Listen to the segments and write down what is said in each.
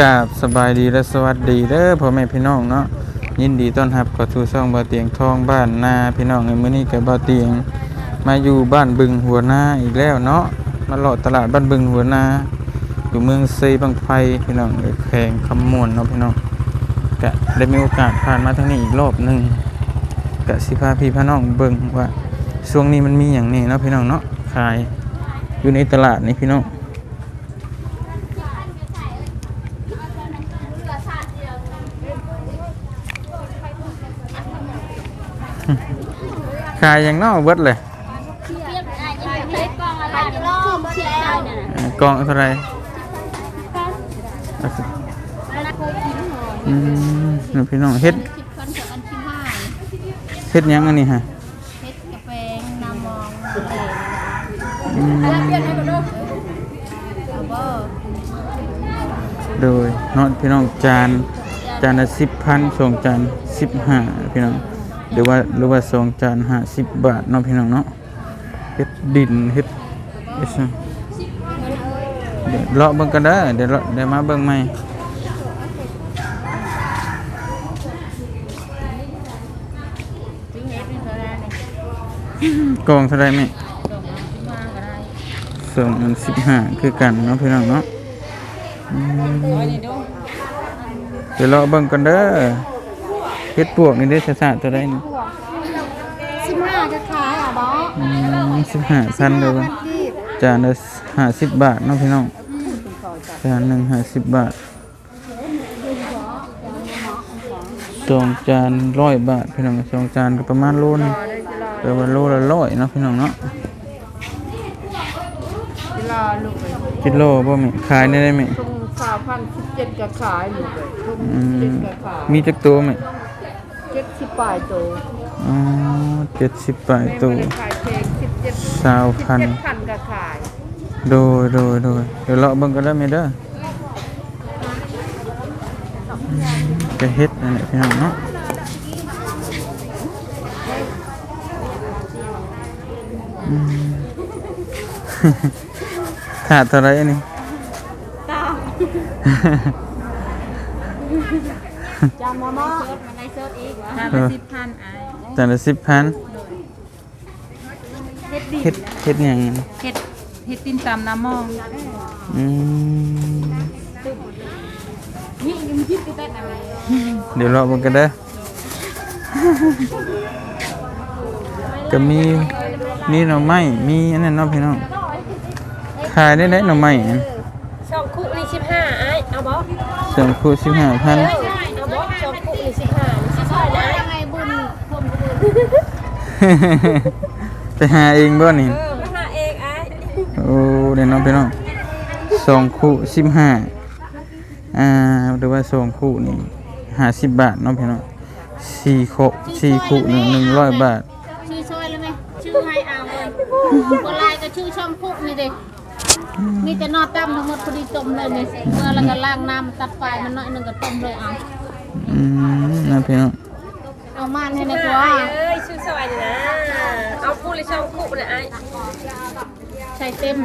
กราบสบายดีและสวัสดีเด้อพ่อแม่พี่น้องเนาะยินดีต้อนรับเข้าสู่ช่องบ่าวเตียงทองบ้านนาพี่น้องในมื้อนี้กับบ่าวเตียง มาอยู่บ้านบึงหัวนาอีกแล้วเนาะมาเลาะตลาดบ้านบึงหัวนาอยู่เมืองเซบังไฟพี่น้องแขวงคำมวนเนาะพี่น้องก็ได้มีโอกาสผ่านมาทางนี้อีกรอบหนึ่งก็สิพาพี่พาน้องเบิ่งว่าช่วงนี้มันมีหยังนี่เนาะพี่น้องเนาะขายอยู่ในตลาดนี่พี่น้องายอย่างนอกเบิดเลยเอ่อกองเท่าไรอืมนี่พี่น้องเฮ็ดเฮ็ดยังอันนี้ฮะอืมโดยเนาะพี่น้องจานจานละสิบพันสองจานสิบห้าพี่น้อง หรือว่าหรือว่าสองจานห้าสิบบาทเนาะพี่น้องเนาะเฮ็ดดินเฮ็ดเฮ็ดซังเดี๋ยวเลาะเบิ่งกันเด้อเดี๋ยวเลาะเดี๋ยวมาเบิ่งใหม่กองเท่าไรแม่สองอันสิบห้าคือกันเนาะพี่น้องเนาะเดี๋ยวเลาะเบิ่งกันเด้อ เฮ็ดปวกนี่ได้สะสะตัวใดนี่สิบห้าจะขายอะบอสอืมสิบห้าพันเด้อเบิ่งที่จานละห้าสิบบาทเนาะพี่น้องจานหนึ่งห้าสิบบาทสองจานร้อยบาทพี่น้องสองจานก็ประมาณโลนึงแปลว่าโลละร้อยเนาะพี่น้องเนาะเวลาลูกไปคิดโลบ่แม่ขายได้ได้ไหมทุ่งสามพันสิบเจ็ดก็ขายลูกเลยทุ่งอืเจ็ดมก็ขายมีจักตัวไหมเจ็ดสิบ ปลายโตอ๋อเจ็ดสิบแปดตัว ขายเพลงสิบเจ็ดสาวพัน สิบเจ็ดพันก็ขายโดยโดยโดยเดี๋ยวเลาะเบิ่งกันได้ไหมเด้อจะเฮ็ดนั่นแหละพี่น้องเนาะอืม ขาดเท่าไหรอันนี้ จำมามามันในเซิร์ฟอีกวะห้าเออสิบพันไอ้แต่ละสิบพันเฮ็ดดีเฮ็ดเฮ็ดหยังเฮ็ดเฮ็ดตินตามน้ำมองอืมนี่ยังคิดติดแต่อะไรเดี๋ยวรอมันกันเด้อก็มีมีหน่อไม้มีอันนั้นเนาะพี่น้องขายได้ไหนหน่อไม้อันสองคู่นี่สิบห้าไอ้เอาบอสองคู่สิบห้าพัน เอาบอสองคู่นี่สิบห้านี่สิบห้านะ ยังไงบุญพรมบุญ ไปหาเองบ่นี่เออมาหาเองไอ้โอ้เดี๋ยวน้องพี่น้องสองคู่สิบห้าอ่าหรือว่าสองคู่นี่ห้าสิบบาทเน้องพี่น้องสี่คู่สี่คู่หนึ่งหนึ่งร้อยบาท ชื่อซอยเลยไหมชื่อให้เอาเลยคนลายก็ชื่อช่องพุกนี่เด็มีแต่นอตั้มทั้งหมดพอดีต้มเลยนี่เมื่อแล้วก็ล้างน้ำตัดไฟมันน้อยหนึงก็ต้มเลยเอาอืมนะพี่น้อง เอามาให้ในสิบตัวห้าเอ้ยชื่อซอยนี่นะ เอาคู่เลยสองคู่นะไอ้ใส่เต็ม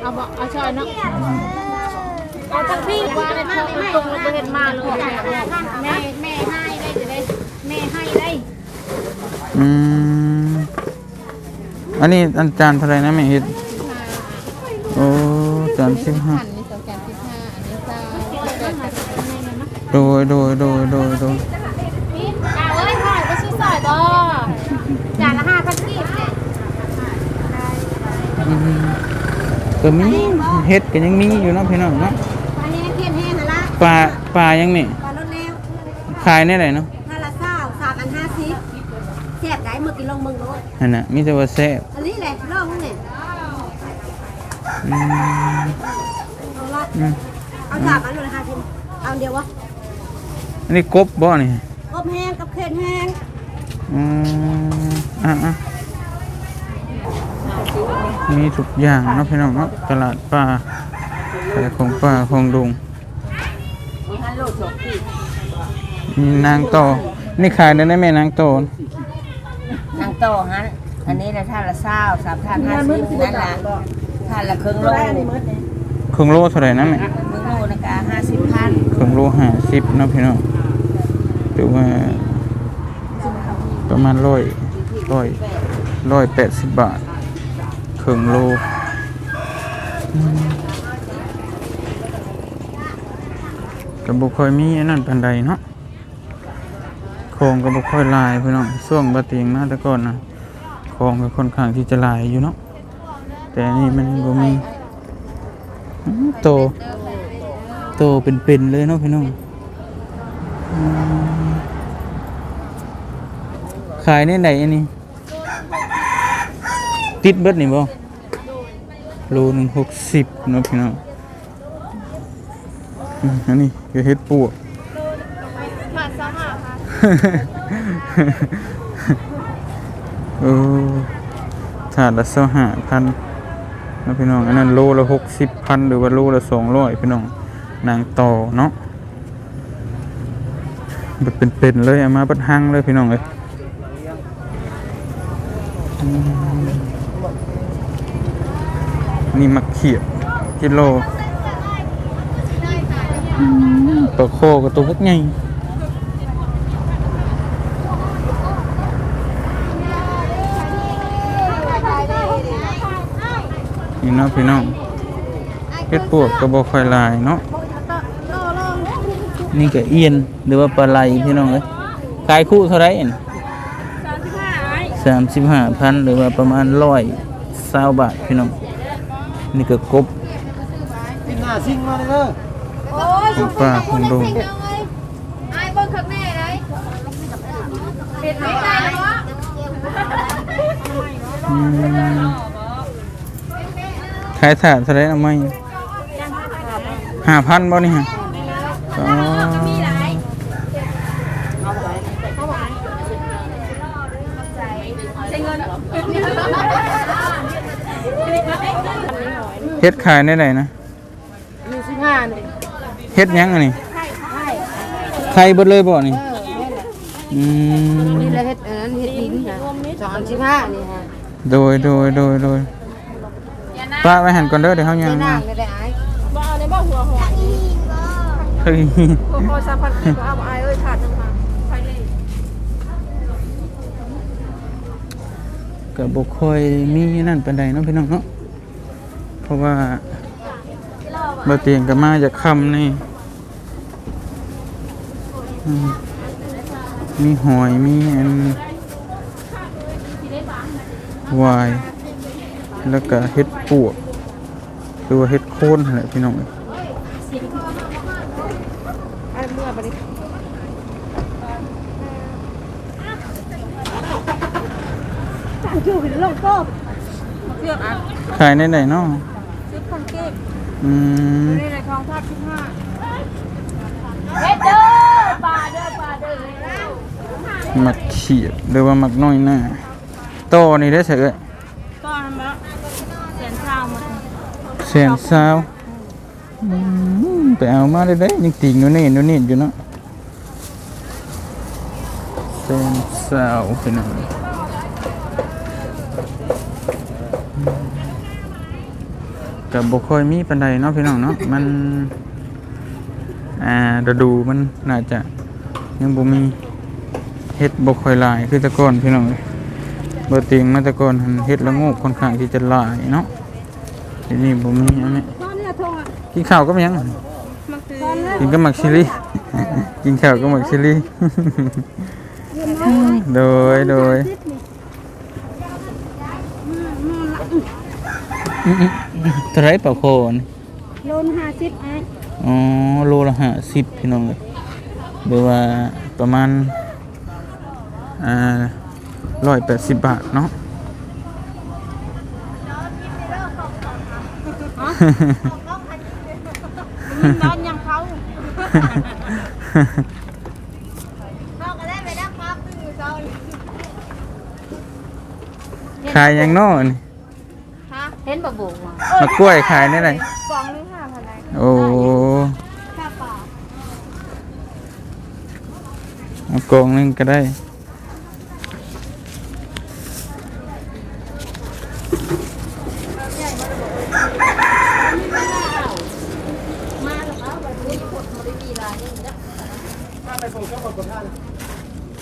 เอาบ่เอาชอยเนาะเอาทั้งพี่ว่าได้ชอบตรงแล้วบ่เห็นมาเลยแม่แม่ให้ได้จะได้แม่ให้ได้อืมอันนี้อันจานเท่าไหรนะแม่เฮ็ดโอ้จานสิบห้า อันนี้สองแกนสิบห้าอันนี้เจ้า โดยโดยโดยโดยโดยเอาเอ้ยถ่ายก็ชื่อสอยบ่จานละห้าพันกีบอืมก็มีเฮ็ดก็ยังมีอยู่เนาะพี่น้องเนาะอันนี้เทียนแห้งนะละปลาปลายังนี่ปลาลดแล้วขายในไหนเนาะห้าละเศร้าสามอันห้าสิบแซ่บได้เมื่อกินลงเมืองโลดนั่นน่ะมีแต่ว่าแซ่บอันนี้แหละลองเนี่ยอืมเอาละอืมเอาสามอันเลยค่ะทีเอาอันเดียววะ อันนี้กบบ่นี่อบแห้งกับเค็นแห้งอืมอะอะมีทุกอย่างเนาะพี่น้องเนาะตลาดปลาขายของป่าของดงมีนางโตนี่ขายได้ไหมแม่นางโตนางโตฮะอันนี้นะท่านละเศร้าสามท่านห้าสิบนั่นละท่านละครึ่งโลครึ่งโลเท่าไหร่นะแม่เมืองโลนะกะห้าสิบพันครึ่งโลห้าสิบเนาะพี่น้อง หรือว่า ประมาณร้อยร้อยร้อยแปดสิบบาทครึ่งโลก็บ่ค่อยมีอันนั้นปานใดเนาะโครงก็บ่ค่อยลายพี่น้องช่วงบ่เตียงมาแต่ก่อนนะโครงก็ค่อนข้างที่จะลายอยู่เนาะแต่นี่มันบ่มีโตโตเป็นๆเลยเนาะพี่น้องอืม ขายในไหนอันนี้ ติดเบิดนี่บ่โลหนึ่งหกสิบเนาะพี่น้องอันนี้คือเฮ็ดปวกบาทสามห้าค่ะโอ้ถาดละสหาพันนาะพี่น้อง อันนั้นโลละหกสิบพันหรือว่าโลละสองร้อยพี่น้อง นางต่อเนาะแบบเป็นเลยเอามาเบัดหังเลยพี่น้องเลย นี่มักเขียบกิโลอืมปลาโคกับตัวพวกใหญ่นี่เนาะพี่น้องเฮ็ดปวกกระบอกไฟลายเนาะนี่ก็เอียนหรือว่าปลาไหลพี่น้องเอ้ยขายคู่เท่าไรเอ็น สามสิบห้าพันหรือว่าประมาณร้อยเศร้าบาทพี่น้องนี่ก็กบกินหน้าซิงมาเลยเด้อของป้าของลุงไอ้เบิ้งข้างแม่เลยเป็นไม่ได้เนาะอืมขายถาดเท่าไหรเอาไหมห้าพันบ่นี่ฮะอ๋อ เฮ็ดขายได้ไหนนะมีสิบห้าเลยเฮ็ดหยังอันนี้ไข่เบิดเลยบ่นี่อืมนี่เลยเฮ็ดอันนั้นเฮ็ดดินค่ะสองสิบห้านี่ฮะโดยโดยโดยโดยป้าไปหันก่อนเด้อเดี๋ยวเฮายังไม่มานั่งก็ได้ไอ้บ่เอาในบ่หัวหอยเฮ้ยหัวหอยสามพันกีบเอาไอ้เอ้ยขาดจังมาไฟเลย ก็บ่ค่อยมีนั่นปานใดเนาะพี่น้องเนาะเพราะว่าบ่เตียงก็มาจากคำนี่มีหอยมีอันวาย แล้วก็เฮ็ดปวกหรือว่าเฮ็ดโคนนั่นแหละพี่น้องเอ้ย ไอ้เมื่อบัดนี้ ชื่อลงโต๊ะเสื้ออะขายในไหนเนาะซื้อคอนเก๊กอืมนี่ในทองทาบสิบห้าเฮ็ดเด้อปลาเด้อปลาเด้อมักเขียดหรือว่ามักน้อยหน้าโตนี่ได้อเสยเอ้ยก็ทำแล้วแสนเช้าหมดแสนซาวอืมไปเอามาได้ได้ยังติงนู่นนี่นู่นนี่อยู่เนาะแสนซาวเป็นอะไร กับบ่ค่อยมีปันใดเนาะพี่น้องเนาะมันอ่าฤดูมันน่าจะยังบ่มีเฮ็ดบ่ค่อยหลายคือแต่ก่อนพี่น้องเอ้ยบ่ติงมาแต่ก่อนหันเฮ็ดละโงกค่อนข้างที่จะหลายเนาะทีนี้บ่มีอันนี้ตอนนี้ทงอะกินข้าวก็ยังมันคือกินก็หมักชิลลี่ กินข้าวก็หมักชิลลี่โดยโดยอืมๆ เท่าไรปลาโคนโลนห้าสิบไอ้อ๋อโลละห้าสิบพี่น้องเลยหรือว่าประมาณอ่าร้อยแปดสิบบาทเนาะตอนยังเขาขายยังนอน เห็นบ่บุ๋มมะกล้วยขายได้ไรฟองนึงห้าพันไอ้โอ้ค่าป่าเอากองหนึงก็ได้ ไปส่งเจ้าของประธาน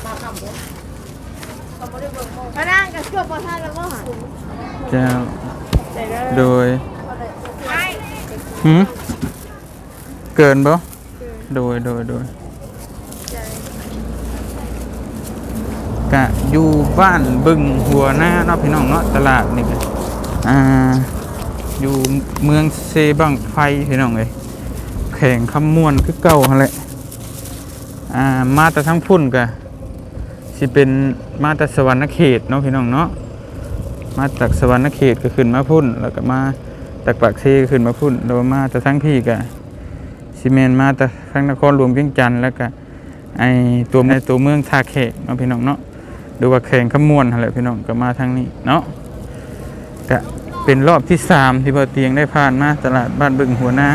มาคำผม พนังกับช่วงประทานแล้วก็หา เจ้า โดยหืมเกินบ่โดยโดยโดยกะอยู่บ้านบึงหัวหน้าเนาะพี่น้องเนาะตลาดนี่ก็อ่าอยู่เมืองเซบังไฟพี่น้องเอ้ยแข่งคำมวนคือเก่าหั่นแหละอ่ามาแต่ทั้งพุ่นกะสิเป็นมาแต่สวรรณเขตเนาะพี่น้องเนาะ มาจากสวรรณเขตก็ขึ้นมาพุ่น แล้วก็มาจากปากเซก็ขึ้นมาพุ่นแล้วมาแต่ทั้งพี่ก็ซีเมนมาแต่ทั้งนครหลวงเวียงจันทน์แล้วก็ไอตัวในตัวเมืองทาแขกเนาะพี่น้องเนาะดูว่าแข่งขมวนอะไรพี่น้องก็มาทางนี้เนาะก็เป็นรอบที่สามที่บ่อเตียงได้ผ่านมาตลาดบ้านบึงหัวหน้า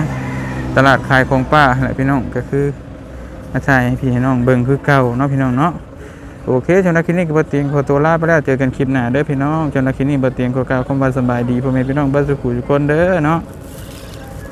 ตลาดขายของป้าอะไรพี่น้องก็คือมาถ่ายให้พี่น้องเบิงคือเก่าเนาะพี่น้องเนาะ โอเคจนนักคลิปนี้ก็บเตียงขอตัวลาไปแล้วเจอกันคลิปหน้าเด้อพี่น้องจนนักคินี้บเตียงขอกล่าวคำว่าสบายดีพ่อแม่พี่น้องบ้านสุขุทุกคนเด้อเนาะ